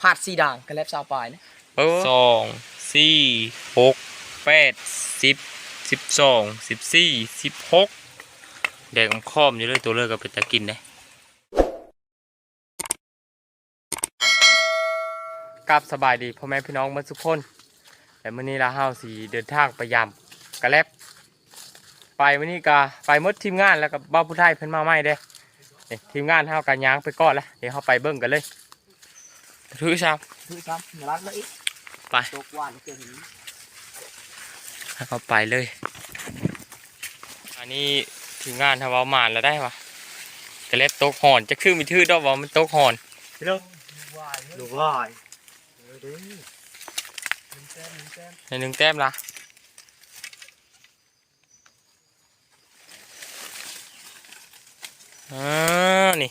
พาดสีด่างกระแลบสาวปลายนะสองสี่หกแปดสิบสิบสองสิบสี่สิบหกแดกอมคอมอยู่เลยตัวเลือกก็เป็นตะกินได้กับสบายดีพ่อแม่พี่น้องเมื่อทุกคนแต่เมื่อนี้ละเฮาสีเดินทางไปยามกระแลบไปมื่อนี้ก็ไปหมดทีมงานแล้วกับบ้าวผู้ไทยเพิ่นมาใหม่เด้ นี่ทีมงานเฮากันยางไปก่อนละเดี๋ยวเฮาไปเบิ่งกันเลยถือชามคือครับอย่ารัดเลยไปตกหวานเกินนี้ให้เขาไปเลย อันนี้ถึงงานทำเอาหมานแล้วได้ปะกระเล็บโต๊ะหอนจะขึ้นมีทื่อดอกว่ามันโต๊ะหอนพี่น้องวายลูกวายเออเด้หนึ่งแต้มหนึ่งแต้มในหนึ่งแต้มละ อ่านี่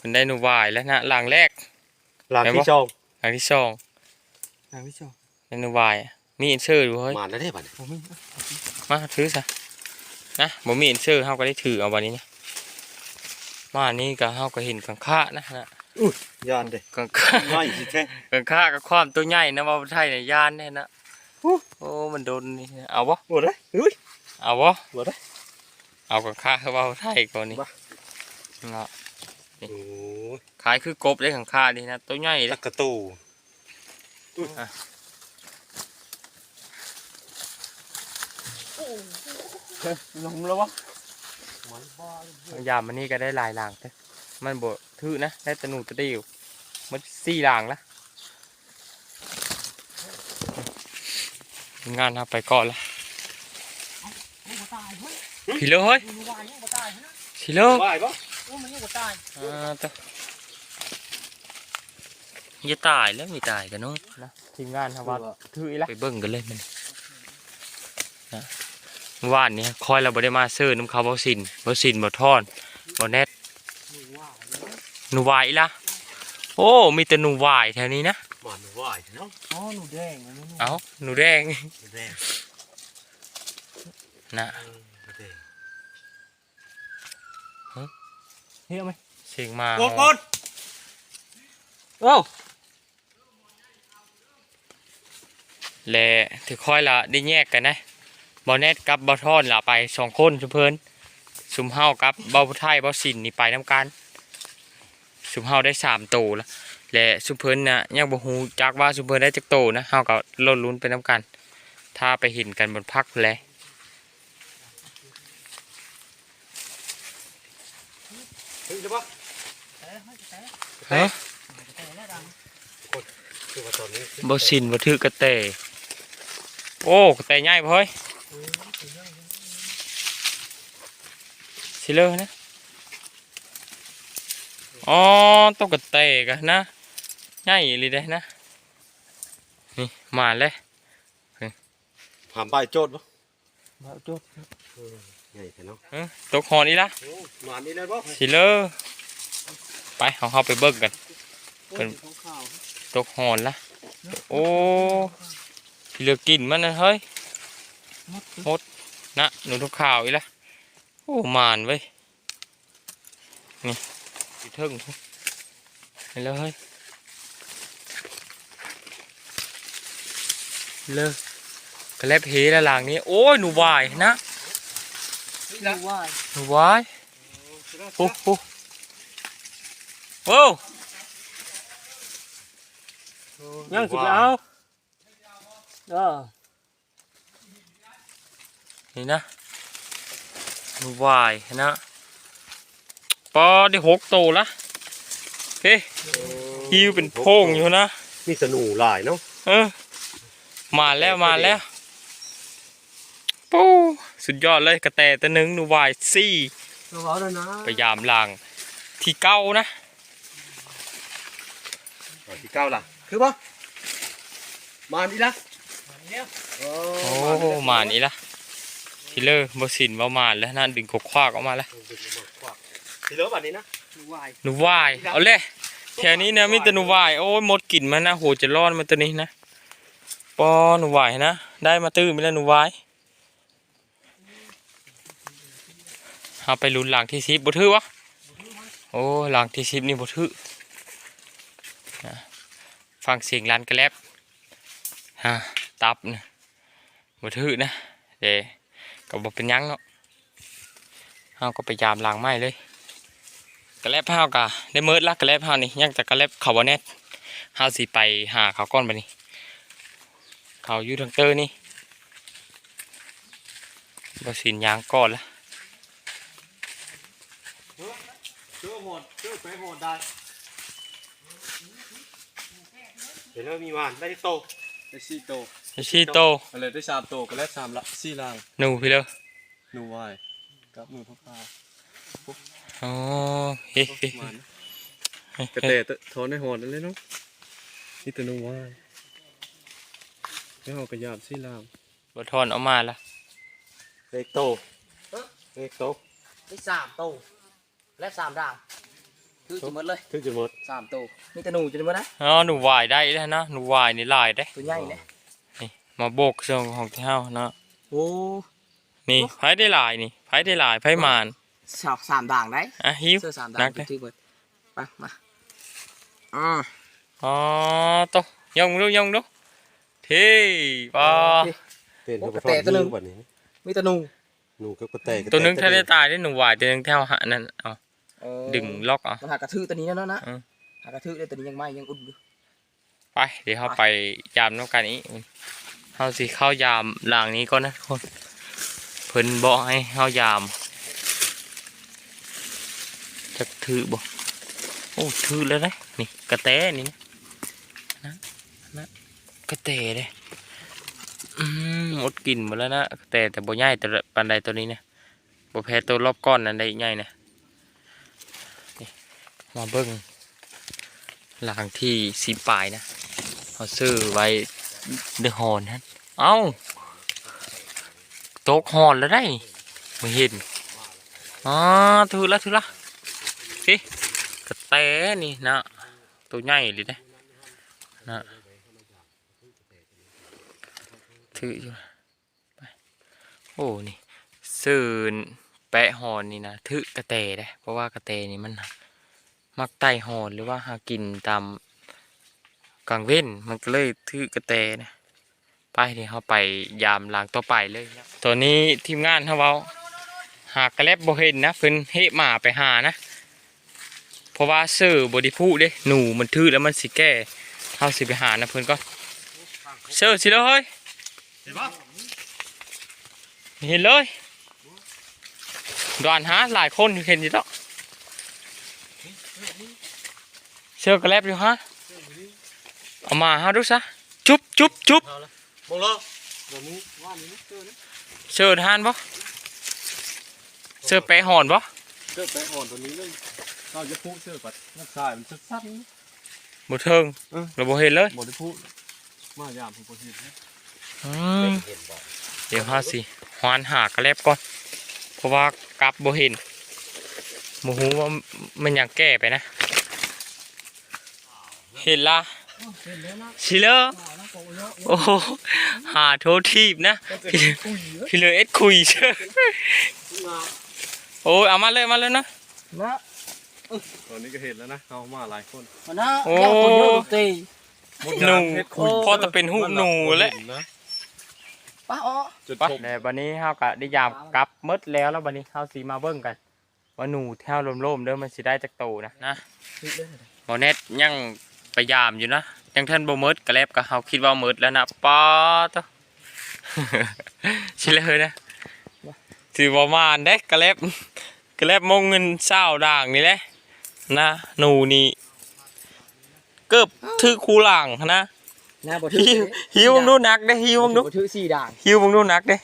มันได้หนูวายแล้วนะหลังแรก หลังไหนที่วะช่องหลังที่สองนางพี่ชอบได้หนูวายอะมีอินเชอร์อยู่เฮ้ยมาแล้วได้ป่ะเนี่ยผมไม่มาถือซะนะผมมีอินเชอร์เฮาก็ได้ถือเอาวันนี้นะมานี่ก็เฮาก็เห็นกังค่านะนะยานเด้กังค่าไม่สิแท้กังค่ากับความตัวใหญ่นะว่าไทยเนี่ยยานแน่นะโอ้มันโดนนี่เอาบ่หมดเลยเฮ้ยเอาบ่หมดเลยเอากังค่าคือว่าไทยก่อนนี่มา เนาะโอ้ยขายคือกบเลยกังค่านี่นะตัวใหญ่เลตะยกระตูลงแล้ววะยามมันนี่ก็ได้หลายหลางเด้อมันบ่ถือนะได้แตะหนูตะเดียวมันสี่หลางละงานทำไปก่อนละมันบ่ตายเฮ้ยพี่เลยเฮ้ยมันวายยังบ่ตายนะพี่เลยวายปะโอ้มันยังบ่ตายอ่าตัวอย่าตายแล้วไม่ตายกันเนาะนะทีมงานทำว่าถืออีละไปเบิ่งกันเลยมันนะเมื่อว่านนี้คอยเราบ่ได้มาซื้อน้ำเขาวบ่สินบ่สินบ่ทอนบ่แนทมันวายหนูวายอีละโอ้มีแต่หนูวายแถวนี้นะหมอนวายเนาะอ๋อหนูแดงอันนี้เอ้าหนูแดงแดงนะ แดง เฮ้ยเอาไหมเสียงมากดกดโอ้และถือค่อยละได้แยกกันนะบ่แนทกับบ่ทอนละไปสองคนชุมเพิ่นชุมเฮากับเบาไทยเบาสินนี่ไปนํกันชุมเฮาได้สามโตแล้วและชุมเพิ่นนะยังบ่ฮู้จักว่าชุมเพิ่นได้จักโตนะเฮาก็ลุ้นลุ้นไปนํกัน ถ้าไปเห็นกันบนพักแลว เฮ้ยเดี๋ยวปะฮะคือว่าตอนนี้บ่สินบ่ถือกระเตโอ้กระเตใหญ่บ่เฮ้ยสิเลอนะอ๋อต้องกระเตกันนะใหญ่อีหลีเด้นะนี่มาเลยหามใบโจดปะบ่จุด ใหญ่แค่เนาะเอ้อตกหอนอีละโอ้หมานนี่เลยปะสิเลอไปเอาเข้าไปเบิ่งกันเป็นของขาวตกหอนละโอ้สิเหลือกินมันนะเฮ้ยมดนะหนูทุกข่าวอีละโอ้มานเว้ยนี่อยู่เทึ่งเห็นแล้วเฮ้ยเลิกกระเล็บเฮละหลังนี้โอ้ยหนูวายนะหนู วายหนูวายโอ้โหโอ้ยังสิไปเอาเออนี่นะหนูวายนะปอได้หกโตวละเฮ้ฮิวเป็นโพงอยู่นะ มีสนูหลายเนาะเออมาแล้วมาแล้วปู สุดยอดเลยกระแตตัวหนึ่งหนูวายซี่เราเอาแล้วนะพยายามล้างที่เก้านะตอนที่เก้าล่ะ คือปะมาดีละเดี๋ยวโอ้โอ้มานี่ละทีเลอร์บสินบามานแล้วนั่นดึงกกคว้ากออกมาแล้วทีเหลือแบบนี้นะหนูวายหนูวายเอาเลยแถวนี้นะมีแต่หนูวายโอ้ยหมดกลิ่นมันนะโหจะรอดมันตัวนี้นะปอหนูวายนะได้มาตื้อมีแล้วหนูวาย เอาไปลุ้นหลังที่สิบบ่ถือวะโอ้หลังที่สิบนี่บ่ถือฟังเสียงร้านกระแลบฮะตับนะบ่ถือนะเด้ก็บ่เป็นยังเนาะเฮาก็ไปยามล้างไม้เลยกระแลบเฮาก็ได้เมิดละกระแลบเฮานี่ยังแต่กระแลบเขาบ่แน่เฮาสิไปหาเขาก่อนบัดนี้เขาอยู่ทางเตอร์นี่บ่สินยางก่อนละ เจอโหดเจอไปโหดได้เห็นแล้วมีหวานได้โตได้สี่โตไอ้ชีโตอะไรได้สามโตก็แล้วสามละสี่ลางหนูพี่เด้อหนูวายกับมือพ่อพาอ๋อเฮ้ยประมาณกระเตะทอนได้โหดนั่นเลยเนาะนี่ตัวหนูวายแล้วเอากระยาบสี่ลางบ่ทอนเออกมาละเล็กโตเล็กโตได้สามโต และสามด่างคือจะหมดเลยถึงจะหมดสามโตมีแต่หนูจะหมดนะอ๋อหนูวายได้แล้วนะหนูวายนี่หลายได้ ตัวใหญ่เนี่ยมาโบกเชิงของที่เฮาเนาะโอ้นี่ไผได้หลายนี่ไผได้หลายไผมานสามสามด่างได้อะหิวเสื้อสามด่านังกเลยถือเบิดไปมาอ่าอ๋อโตยงดูยงดูที่ปอเต้นกับกระเตะตัวนึงแบบนี้มีแต่หนูหนูกับกระเตะตัวหนึงถ้าได้ตายได้หนูวายตัวหนึงแถวหานั่นเอา เออดึงล็อกเอามันหากระทือตัวนี้แล้วนะอืมหากระทือได้ตัวนี้ยังไม่ยังอุ่นอยู่ไป เดี๋ยวเฮาไปยามน้ำกันอีกเฮาสิเข้ายามหลังนี้ก่อนนะทุกคน เพิ่นบอกให้เฮายามจะถือบ่โอ้ถือแล้วนะนี่กระแตนี่นะนะนะกระแตเลยอืมอดกินหมดแล้วนะกระแตแต่บ่ใหญ่แต่ละปานใดตัวนี้นะบ่แพ้ตัวรอบก้อนนั่นได้ใหญ่นะนี่ มาเบิ่งหลังที่สีปลายนะเขาซื้อไว้เดือะฮอนฮะเอ้าตกฮอนแล้วได้ไม่เห็นอ๋อถือละถือละสิกระแตนี่นะตัวใหญ่เลยนะนะถืออยู่ไปโอ้นี่ซื้อแปะฮอนนี่นะถือกระแตได้เพราะว่ากระแตนี่มัน มักไต่หอนหรือว่าหากินตามกลางเว้นมันก็เลยถือกระแตนะไปเดี๋ยวเขาไปยามลังต่อไปเลยนะตัวนี้ทีมงานเขาเว้าหากระแลบบเห็นนะเพิ่นเฮหมาไปหานะ เพราะว่าซื้อบไดิพูเด้หนูมันทื่อแล้วมันสิแก้เขาสิไปหานะเพิ่นก็เชื่อสิเลย เห็นเห็นเลยดอนหาหลายคนเห็นอยู่แล้ว เชื่อกระแลบอยู่ฮะเอามาฮะดูซะจุ๊บจุ๊บจุ๊บมองเลยแบบนี้ว่านี้เจอนะเชื่อทานปะเชื่อแปะหอนปะเจอไปอ่อนตัวนี้เลยเราจะพูดเชื่อปัดนักสายมันสั้นบ่เทิงเออเราบ่เห็นเลยๆบอได้พูดมายามผมบ่เห็นนะอืมเดี๋ยวฮะสิหวานหากระแลบก่อนเพราะว่ากลับบ่เห็น โมหูว่ามันอยากแก้ไปนะ เห็นละชิเลอร์โอ้โหหาโทษทีบนะพี่พี่เลยเอ็ดคุยเชื่อโอ้ยเอามาเลยมาเลยนะนะตอนนี้ก็เห็นแล้วนะเอามาหลายคนมันนะโอ้เดี๋ยวตัวเยอะตีหนูเฮ็ดคุยพอจะเป็นหูหนูแหละนะป้าอ๋อจนไปผมแต่บันนี้เฮาก็ได้ยามกลับหมดแล้วแล้วบันนี้เฮาสีมาเบิ่งกัน ว่าหนูแถวโล่มๆเด้อมันสิได้จักโตนะนะถือเลยหมอเน็ตยังไปยามอยู่นะยังท่านบ่หมดกระแลบก็เฮาคิดว่าหมดแล้วนะป๊าตะสิเลยนะสิบ่มานเด้กระแลบกระแลบมงเงินเช้าด่างนี่แหละนะหนูนี่เกือบถือคูหลังนะหน้าบ่ถือหิวหิวมึงดูหนักเด้หิวมึงดูบ่ถือสี่ด่างหิวมึงดูหนักเด้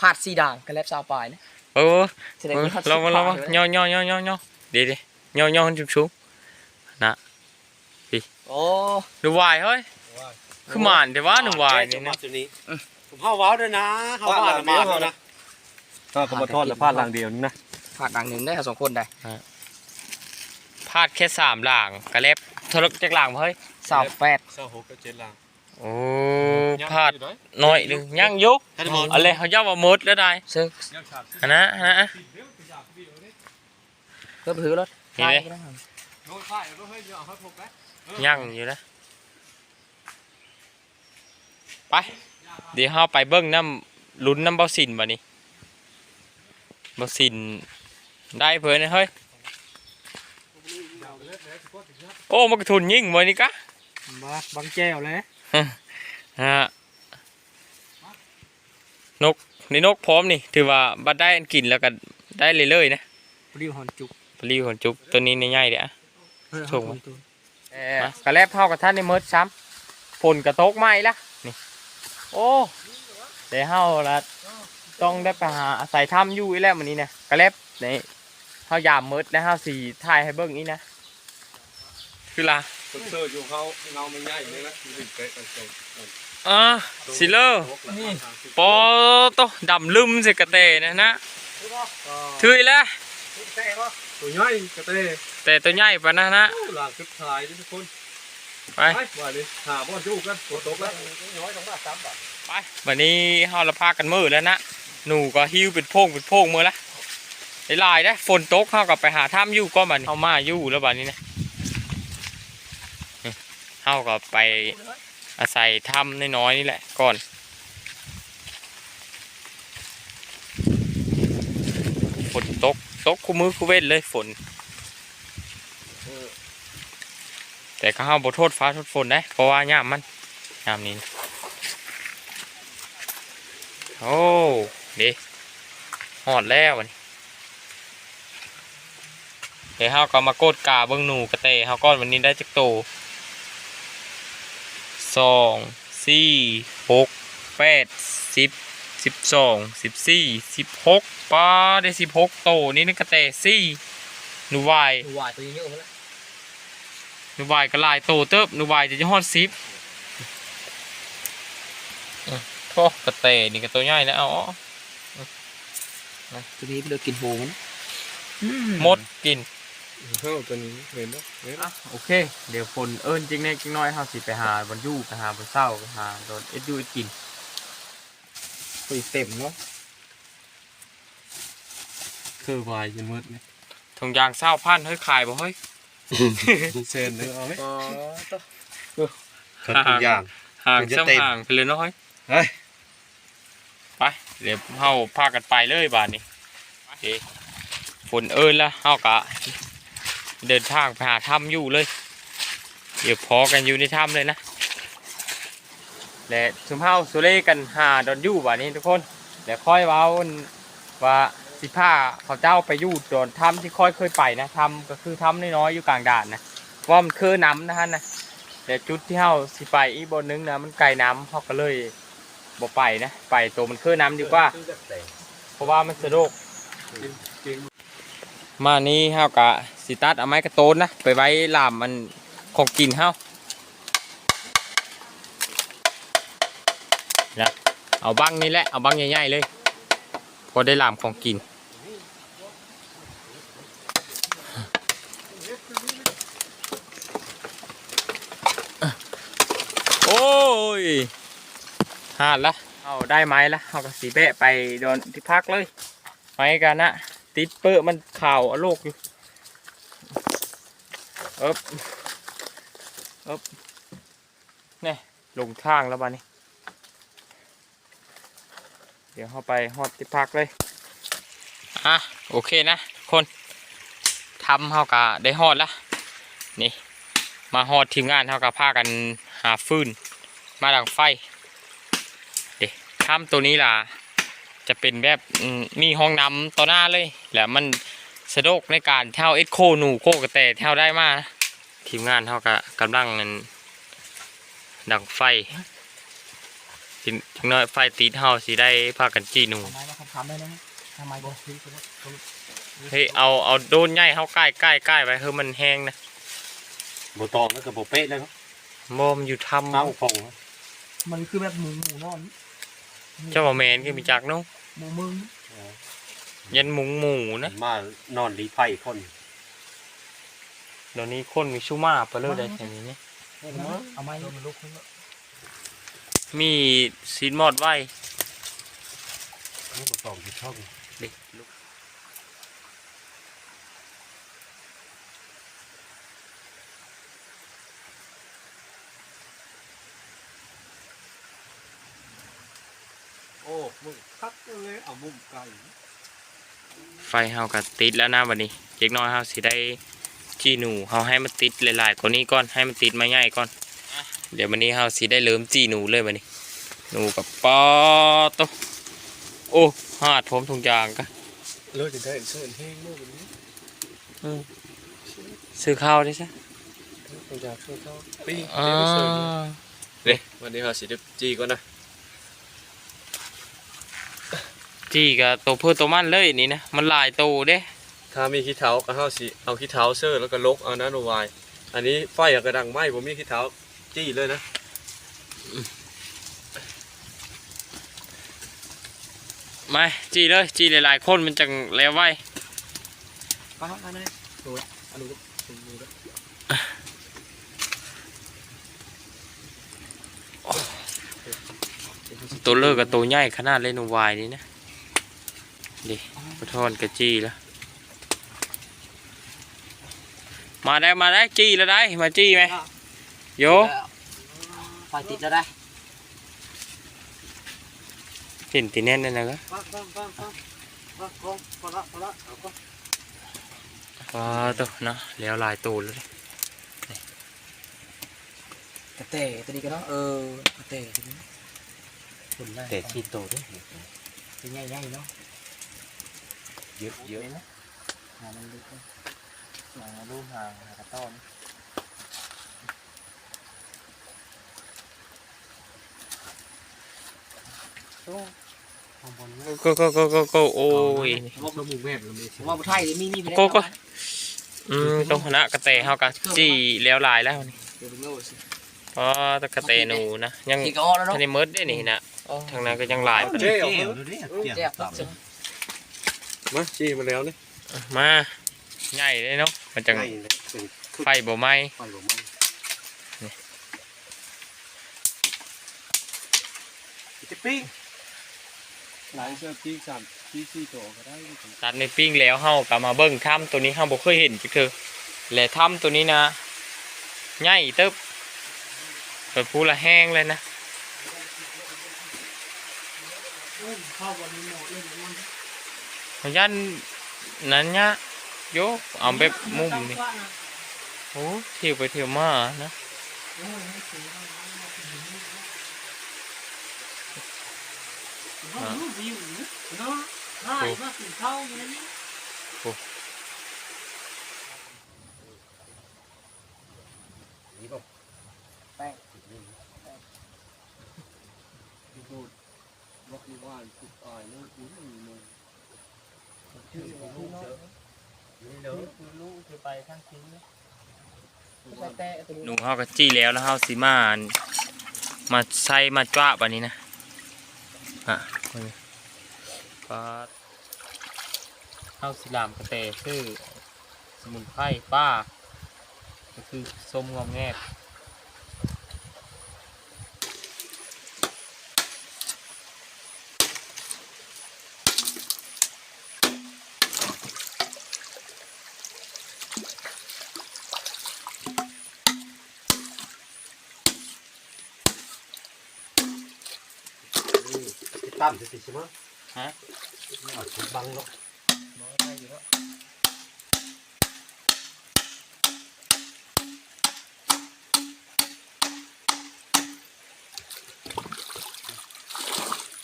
ผาดสี่ด่างกันแล้วสาวปลายนะ โอ้แสดงเออว่าลองมาลองมาสิบย่อย่อย่อย่อย่อเดี๋ยวเดี๋ยวย่อย่อขึ้นสูงโอ้ๆดูวายเฮ้ยคือหมานแต่ว่าหนูวายนี่นะจุดนี้ผมเข้าว้าวด้วยนะเข้าว้าวละมาแล้วนะถ้าเขามาทอดแล้วพลาดรางเดียวนึงนะผาดด่างหนึ่งได้ค่ะสองคนได้พลาดแค่สามหลางกระเล็บทะลุจากหลางเฮ้ยสาวแปดเศร้าหกก็เจ็ดราง โอ้พลาดน้อยหนึงยังอยุกท่านมองอะไรเขาเย้าว่าหมดแล้วได้ซึ่งอันนะอันนะก็ไปถือรถนี่เลยโน้ตค่ายก็เฮ้ยเดี๋ยวเอาเขาถกนะยั่งอยู่นะไป เดี๋ยวเราไปเบิ้งน้ำลุ้นน้ำเบาสินบ่นี้เบาสินได้เพื่อนเฮ้ยโอ้มันกระทุนยิ่งบ่นี่กะมาบังแก้วเลย ฮะนกนี่นกพร้อมนี่ ถือว่าบัดได้อันกินแล้วก็ได้เลยเลยๆนะริวหอนจุกปลีหอนจุกตัวนี้ในใหญ่เด้อส่งมาตัวเออกระแลบเท่ากับท่านในเมิดซ้ำฝนกระตกไหมละนี่ โอ้แต่เฮาละต้องได้ไปหาอาศัยถ้ำอยู่อีแล้วมันนี้นะกระแลบนี่เฮายามเมิดแล้วเฮาสีถ่ายให้เบิ่งอีนะคือละ คนเซอร์อยู่เขาเงาไม่ง่ายเลยนะมีถึงเป๊ะกันตรงอ่าสิเลอร์นี่ปอโตดำลืมสิกระเตนะนะถือแล้วตัวใหญ่กระเต้แต่ตัวใหญ่ปะนะนะหลังสุดท้ายทุกคนไปไปว่าดิหาบ่อนอยู่กันฝนตกแล้วน้อยต้องมาซ้ำอะไปวันนี้เฮาละพากันมือแล้วนะหนูก็หิ้วเป็นโพงเป็นโพงมือละไอ้ลายนะฝนตกเฮาก็ไปหาถ้ำยู่ก็บัดนี้เฮามายู่แล้วบัดนี้นะ เฮาก็ไปอาศัยถ้ำน้อยๆนี่แหละก่อนฝนตกตกคู่มือคู่เว้นเลยฝน แต่ก็เฮาบ่โทษฟ้าโทษฝนนะเพราะว่ายามมันยามนี้โอ้ดีหอดแล้ววันนี้เดี๋ยวเฮาก็มาโกดกาเบิ่งหนูกระเตเฮาก้อนวันนี้ได้จักโต สองสี่หกแปดสิบสิบสองสิบสี่สิบหกป้าได้สิบหกโตนี่นี่กระเตสี่หนูวายดูวายตัวเยอะๆมาแล้วหนูวายก็หลายโตเติบหนูวายจะจะฮอดสิบอืมโทษกระเตนี่กระตัวใหญ่นะเอาตัวนี้เลือกกินโหมันหมดกิน เข้าตัวนี้เห็นไหมเห็นอะโอเค เดี๋ยวฝนเอิญจริงแน่จริงน้อยเฮาสิไปหาบนยู่ไปหาบนเศร้าไปหาโดนเอ็ดยูเอ็ดกินปีเต็มเนาะเซอร์ไวยันมืดเนี่ยทงยางเศร้าพันเฮ้ยขายบ่เฮ้ยเซนเลยเอาไหมอ๋อตัวคนทุกอย่าง ห่างมันจะซ้ำเต็ม ห่างไปเลยเนาะเฮ้ยเฮ้ยไปเดี๋ยวเฮาพากันไปเลยบาดนี้โอเคฝนเอิญละเฮากะ เดินทางไปหาถ้ำอยู่เลย เดี๋ยวพอกันอยู่ในถ้ำเลยนะ และสุมเฮาสุเล่กันหาดอนอยู่บาดนี้ทุกคนเดี๋ยวค่อยเว้าว่าสิพาเขาเจ้าไปอยู่ดอนถ้ำที่ค่อยเคยไปนะถ้ำก็คือถ้ำน้อยๆอยู่กลางด่านนะว่ามันคือน้ำนะฮะนะแต่จุดที่เฮาสิไปอีกบนนึงนะมันไกลน้ำเฮาก็เลยบ่ไปนะไปตัวมันคือน้ำดีกว่า เพราะว่ามันสะดวกมานี่เฮากะ สิตัดเอาไม้กระโตนนะ ไปไว้ลามมันของกินเฮานะเอาบังนี่แหละ เอาบังใหญ่ๆเลย พอได้ลามของกิน โอ้ยหาดละ เอาได้ไม้ละ เอากระสีแบะไปโดนที่พักเลย ไม้กันนะติดเปื้อมันข่าวโลกอยู่ เอ๊บเอ๊บนี่ลงทางแล้วบ้านี้ เดี๋ยวเข้าไปฮอดที่พักเลย อะ โอเคนะ คนทำเฮากะได้ฮอดละนี่ มาฮอดทีมงานเฮากะพากันหาฟืน มาดังไฟถ้ำตัวนี้ล่ะ จะเป็นแบบมีห้องน้ำต่อหน้าเลย แล้วมัน สะดวกในการเท่าเอ็ดโคหนูโคกระแตเท่าได้มานะทีมงานเท่ากับกำลังนั่นดังไฟจิงจังน้อยไฟติดเฮาสิได้พากันจีหนูทำไมมาทำได้นะทำไมบ่ซื้อตัวนี้เฮ้ยเอาเอาโดนใหญ่เฮาใกล้ใกล้ใกล้ไปเฮ้ยมันแห้งนะบตองแล้วก็บเป๊ะแล้วเนาะโมมนอยู่ทเอ้าฟองมันคือแบบหมูหมูนอนำเจ้าบ่แมนคือมีจักเนาะหมูมึง เย็นมุงหมูนะ มานอนรีไพ่คนเดี๋ยวนี้คนมีชุ่มาไปเลยได้แค่นี้เนี่ยเาไนี้มีซีนมอดไว้ลูกตองที่ช่องด็ลุกโอ้มึงพักเลยเอามุมไก่ ไฟเฮาก็ติดแล้วนะบัดนี้เจ๊กน้อยเฮาสิได้จี้หนูเฮาให้มันติดหลายๆกว่านี้ก่อนให้มันติดมาใหญ่ก่อน เดี๋ยววันนี้เฮาสิได้เริ่มจี้หนูเลยบัดนี้ หนูกับปอโตะโอ้หาดผมทุกอย่างก็เลิกจะได้เชิญแห้งเมื่อวันนี้ซื้อข้าวได้ซะเราอยากช่วยเขาปิ้งอ่าเดี๋ยวไปเชิญเนี่ยวันนี้เราสิได้จีก่อนนะ จี้กับตัวเพื่อตัวมันเลยนี่นะมันหลายตัวเด้ ถ้ามีขี้เท้าก็เฮาสิเอาขี้เท้าเซอร์แล้วก็ลกเอานะโนวายอันนี้ไฟอะกระดังไหม้ผมมีขี้เท้าจี้เลยนะมาจี้เลยจี้หลายๆคนมันจังแล้วไว้ป้าอันนั้นดูอันดูดูดูตัวเลิกกับตัวใหญ่ขนาดเล่นวายนี่นะ ดิขอโทษกับจี้แล้ว มาได้มาได้จี้แล้วได้ มาจี้ไหมโยไฟติดแล้วได้เห็นตีแน่นนั่นนะก็ปังปังปังปังปังปังพอละพอละเอาก็อ๋อตัวเนาะแล้วหลายตัวเลยกระเตะตัวนี้กันเนาะเออกระเตะตัวนี้คนแรกแต่ที่โตด้วยเป็นใหญ่ๆเนาะ เยอะเยอะนะหามันดูกันหารูปหางหากระต้อนโอ้ข้างบนนี่ก็ก็ก็ก็ก็โอ้ยว่ามันมุมแม่มันไม่ผใช่มว่าผู้ไทยนี่มีมีไปได้โกโก้อืมตรงคณะกระเตเฮากะจี้แล้วหลายแล้วนี่เดี๋ยวไปโง่สิอ๋อตะกระเตหนูนะยังที่ก็ออกแล้วเนาะทันได้เมิดได้นี่นะทางนั้นก็ยังหลายปานเจ๊นี้ มาจี้มาแล้วนี่มาใหญ่เลยเนาะมันจังง่ายเลยเป็นไฟบ่ไหม้ไฟผมมันจะปิ้งหลายเชือกจี้สามจี้สี่ตัวก็ได้ตัดในปิ้งแล้วเฮากลับมาเบิ่งถ้ำตัวนี้เฮาบ่เคยเห็นจักเทื่อและถ้ำตัวนี้นะใหญ่ตึบเปิดพูละแห้งเลยนะ พยันนั้นเนี่ยโยกเอาแบบมุมนี่โอ้เที่ยวไปเที่ยวมานะโอ้ดูดล็อกที่ว่านทุกอายนู่นนี่มึ งชื่อพี่น้องนี่เด้อคือลูกคือไปข้างทิ้งหนูนี้เฮาก็จี้แล้วแล้วเฮาสิมามาใส่มาจ้าบัดนี้นะอะคนี่ก็เฮาสิลามกระเตคือสมุนไพรป้าก็คือส้มงอมแงก ตั้มจะติดใช่ไหมฮะเอาชุดบังแล้วน้อยได้อยู่แล้ว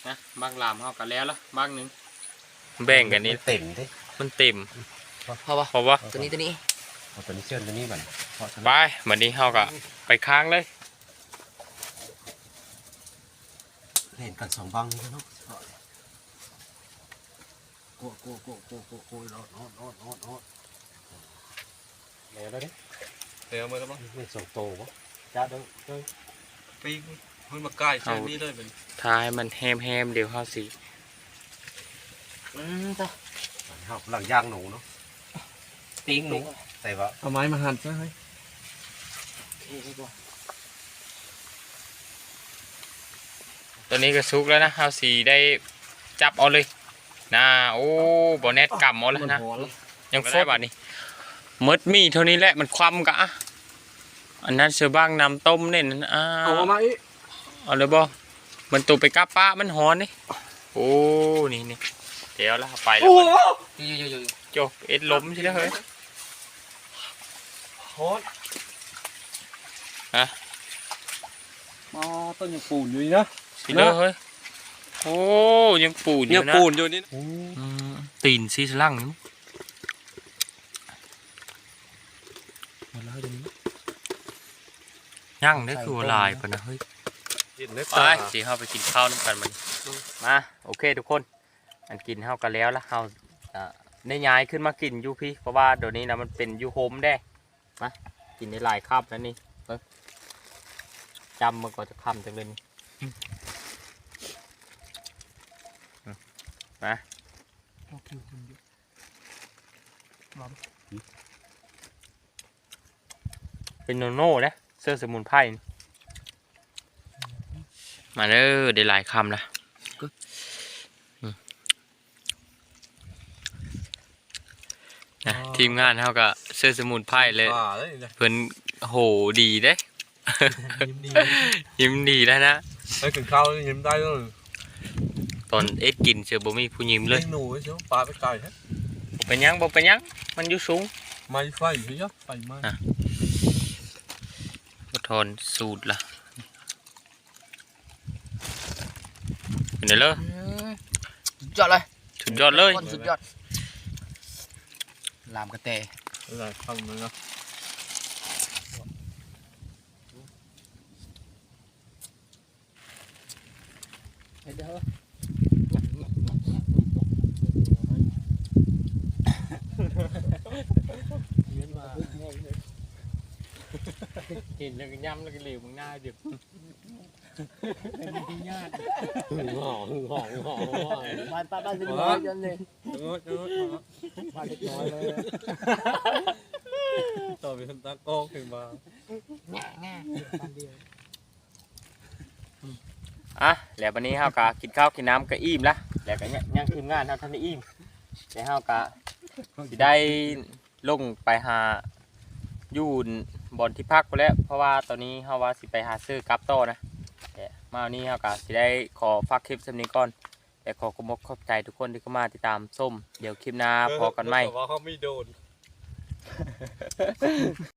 นะบางลามเฮากันแล้วละบางหนึงแบ่งกันนี่เต็มดิมันเต็มพอปะเพราะว่าตัวนี้ตัวนี้เอาตัวนี้เชื่อมตัวนี้ก่อนเพราะฉะไปนั้นบัดนี้เฮาก็ไปค้างเลย เห็นกันสองบังนี่เนาะโก้โก้โก้โก้โก้โก้รอดรอดรอดรอดรอดแล้วดิเดี๋ยวมาแล้วมั้งไม่ส่งโตวะจ้าเด้อเด้อปิ้งเฮ้ยมาใกล้เชือกนี้เลยเป็นทาให้มันแฮมๆเดี๋ยวเฮาสิอืมต่อครับหลังย่างหนูเนาะปีกหนูแต่ว่าเอาไม้มาหั่นซะให้ ตัวนี้ก็สุกแล้วนะเฮาสิได้จับเอาเลยนะโอ้บ่แนตกำเอาแล้วนะหอแล้วยังฟดบัดนี้มดมีเท่านี้แหละมันความกะอะอันนั้นเสือบ้างน้ำต้มเนี่ยนั่นอ้าเอาวมาอีกเอาเลยบ่มันตัวไปกับป้ามันหอนนี่อ้นี่นี่เดี๋ยวแล้วไปแล้วบัดนี้อยู่อยู่อยู่อยู่โจเอ็ดล้มใช่ไหมเฮ้ยฮอตฮะมาต้นยังปูนอยู่นี่นะ สิเลอเฮ้ยโอ้ยังปูนอยัยู่งนะปูนอยู่นี่อืมตีนซีสลังนี่หมดแล้วเดี๋ยวนี้ ย่างได้คือว่าลายปะนะเฮ้ย เห็นได้ไปตาสิเข้าไปกินข้าวน้ำกันมันมาโอเคทุกคนอันกินข้าวกันแล้วแล้วเราอ่าได้ย้ายขึ้นมากินอยูพี่ เพราะว่าเดี๋ยวนี้นะมันเป็นอยูโฮมได้มากินได้หลายคาบแล้วนี่เบิ่งจำมันก็จะคำจังเลยนี่ อืมมาเป็นโนโน่นะเสื้อสมุนไพรนี่มาเด้อได้หลายคำละอืมนะทีมงานเขาก็เสื้อสมุนไพรเลยป่าเลยนะเพิ่นโหดีเด้ ยิ้มดียิ้มดีแล้วนะไปกินข้าวยิ้มได้เลย ตอนเอ็ดกินเสือบ่มีผู้ยิ้มเลยหนูเชียวปลาไปไกลฮะบ่เป็นหยังบ่เป็นหยังมันอยู่สูงไม่ไฟเฮียไฟไหม้อะบ่ทนสูตรละเป็นไงเลยสุดยอดเลยสุดยอดเลยคนสุดยอดลามกระเตอะไรฟังมึงนะเด้อ เห็นแล้วก็ย้ำแล้วก็เหลวมึงหน้าเดือดหอมหอมหอมหอบ้านป้าบ้านเป็นร้อยจนเลยบ้านเล็กน้อยเลยต่อไปทำตากล้องขึ้นมาอะแล้ววันนี้เฮากะกินข้าวกินน้ำก็อิ่มละแล้วก็ยังยังทีมงานเฮาทันได้อิ่มแต่เฮากะ สิได้ลงไปหาอยู่บอนที่พักไปแล้ว เพราะว่าตอนนี้เฮาว่าสิไปหาซื้อกลับต่อนะแต่มาวันนี้เฮากะสิได้ขอฝากคลิปสำนี้ก่อนแต่ขอขอบคุณขอบใจทุกคนที่เข้ามาติดตามส้ม เดี๋ยวคลิปหน้าพอกันไหม ว่าเขาไม่โดน